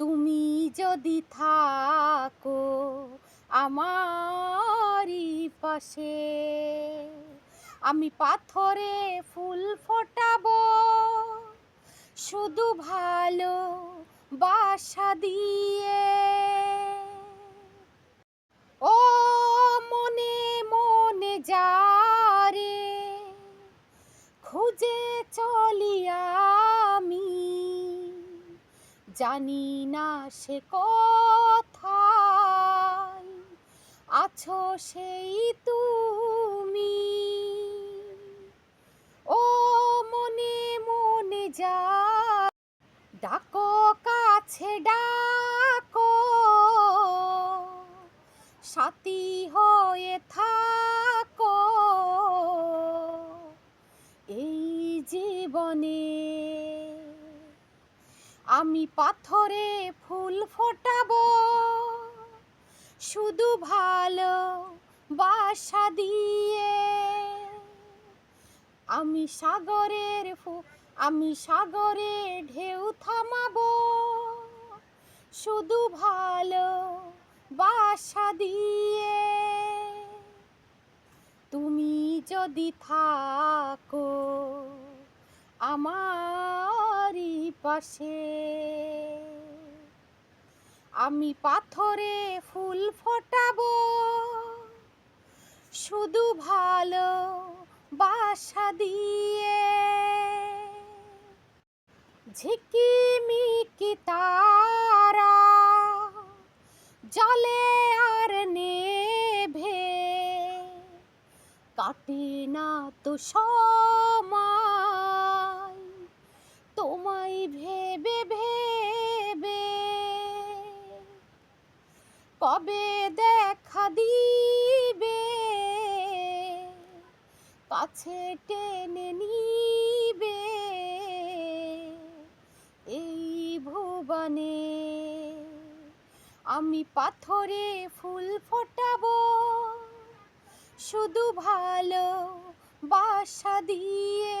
তুমি যদি থাকো আমারই পাশে, আমি পাথরে ফুল ফোটাবো। শুধু ভালো বাসা দিয়ে। ও মনে মনে যারে খুঁজে চলি আমি। জানি না সে কোথায় আছো সেই তুমি। ও মনে মনে যা ডাকো, কাছে ডাকো। সাথী হয়ে থাকো। এই জীবনে আমি পাথরে ফুল ফোটাবো। শুধু ভালো বাসা দিয়ে। আমি সাগরের ফু- আমি সাগরে ঢেউ থামাবো। শুধু ভালো বাসা দিয়ে। তুমি যদি থাকো আমারই পাশে। আমি পাথরে ফুল ফোটাবো। শুধু ভালো বাসা দিয়ে। ঝিকিমিকি তারা জলে আর নেভে। কাটে না তো সময়। তোমায় ভেবে ভেবে কবে দেখা দিবে? কাছে টেনে নিবে এই ভুবনে। আমি পাথরে ফুল ফোটাবো, শুধু ভালো বাসা দিয়ে।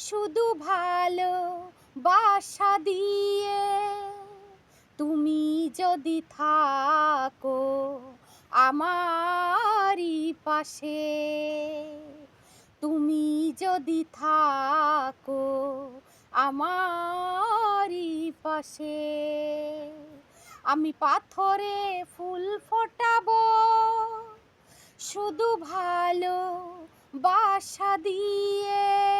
শুধু ভালো বাসা দিয়ে। তুমি যদি থাকো আমারই পাশে। তুমি যদি থাকো আমারই পাশে। আমি পাথরে ফুল ফোটাবো। শুধু ভালো বাসা দিয়ে।